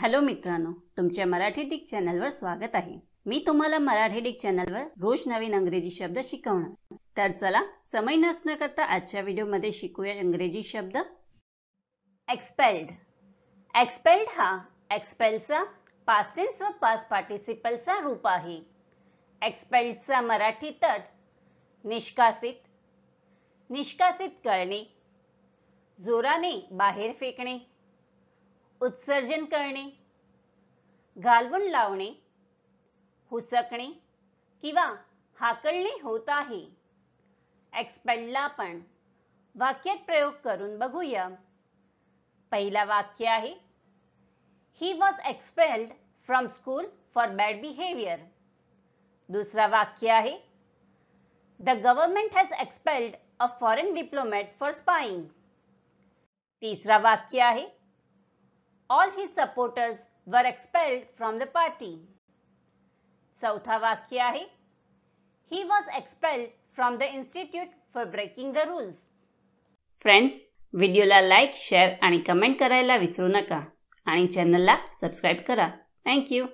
Hello मित्रांनो तुमच्या Marathi Dick चॅनलवर स्वागत आहे. मी तुम्हाला मराठी डिक चॅनलवर रोज नवीन अंग्रेजी शब्द शिकवणार. तर चला समय नसणं करता आजच्या व्हिडिओमध्ये शिकूया इंग्रजी शब्द. एक्सपेल्ड एक्सपेल्ड हा एक्सपेलचा पास्टेन्स व पास्ट पार्टिसिपलचा रूप आहे. एक्सपेल्डचा मराठी तट निष्कासित. निष्कासित करणे. जोराने बाहेर फेकणे. उत्सर्जन करणे घालवून लावणे हुसकणे किंवा हाकलणे होत आहे. एक्सपेल्डला आपण वाक्यात प्रयोग करून बघूया. पहिला वाक्य आहे he was expelled from school for bad behaviour दुसरा वाक्य आहे the government has expelled a foreign diplomat for spying तिसरा वाक्य आहे all his supporters were expelled from the party चौथा वाक्य आहे. He was expelled from the institute for breaking the rules friends व्हिडिओला लाईक शेअर आणि कमेंट करायला विसरू नका. आणि चॅनलला सबस्क्राईब करा. थँक्यू